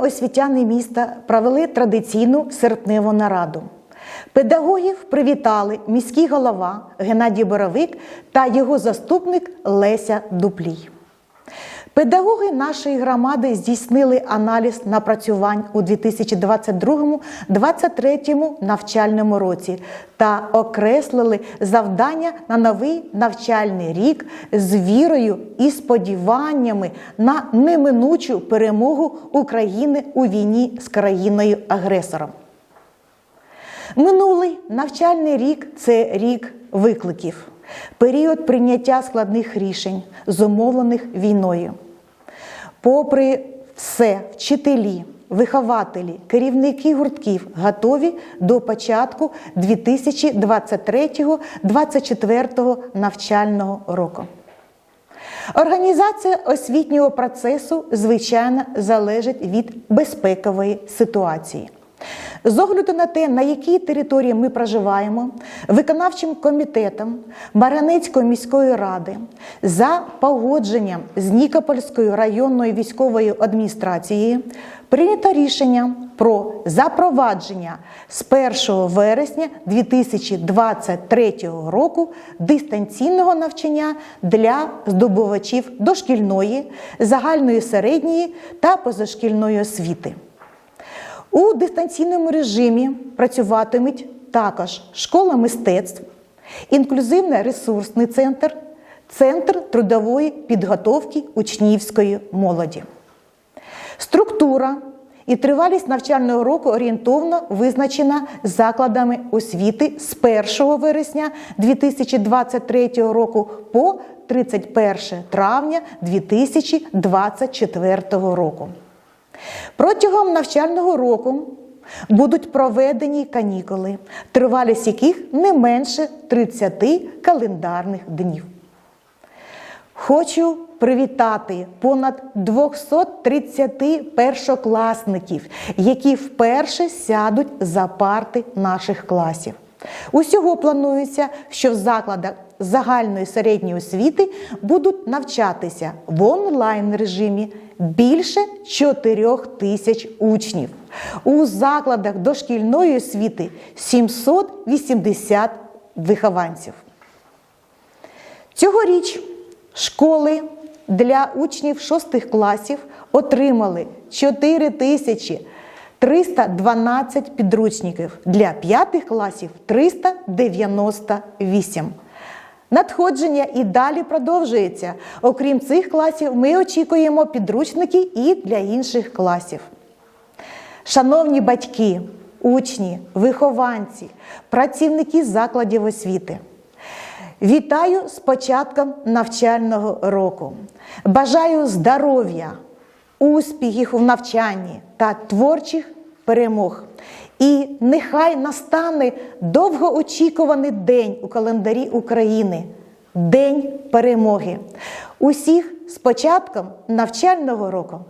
Освітяни міста провели традиційну серпневу нараду. Педагогів привітали міський голова Геннадій Боровик та його заступник Леся Дуплій. Педагоги нашої громади здійснили аналіз напрацювань у 2022-2023 навчальному році та окреслили завдання на новий навчальний рік з вірою і сподіваннями на неминучу перемогу України у війні з країною-агресором. Минулий навчальний рік це рік викликів, період прийняття складних рішень, зумовлених війною. Попри все, вчителі, вихователі, керівники гуртків готові до початку 2023-2024 навчального року. Організація освітнього процесу, звичайно, залежить від безпекової ситуації. З огляду на те, на якій території ми проживаємо, виконавчим комітетом Марганецької міської ради за погодженням з Нікопольською районною військовою адміністрацією прийнято рішення про запровадження з 1 вересня 2023 року дистанційного навчання для здобувачів дошкільної, загальної середньої та позашкільної освіти. У дистанційному режимі працюватимуть також школа мистецтв, інклюзивно-ресурсний центр, центр трудової підготовки учнівської молоді. Структура і тривалість навчального року орієнтовно визначена закладами освіти з 1 вересня 2023 року по 31 травня 2024 року. Протягом навчального року будуть проведені канікули, тривалість яких не менше 30 календарних днів. Хочу привітати понад 230 першокласників, які вперше сядуть за парти наших класів. Усього планується, що в закладах загальної середньої освіти будуть навчатися в онлайн режимі більше 4 тисяч учнів. У закладах дошкільної освіти 780 вихованців. Цьогоріч школи для учнів 6 класів отримали 4 тисячі 312 підручників, для 5 класів 398. Надходження і далі продовжується. Окрім цих класів, ми очікуємо підручники і для інших класів. Шановні батьки, учні, вихованці, працівники закладів освіти. Вітаю з початком навчального року. Бажаю здоров'я, успіхів у навчанні та творчих перемог. І нехай настане довгоочікуваний день у календарі України День перемоги. Усіх з початком навчального року.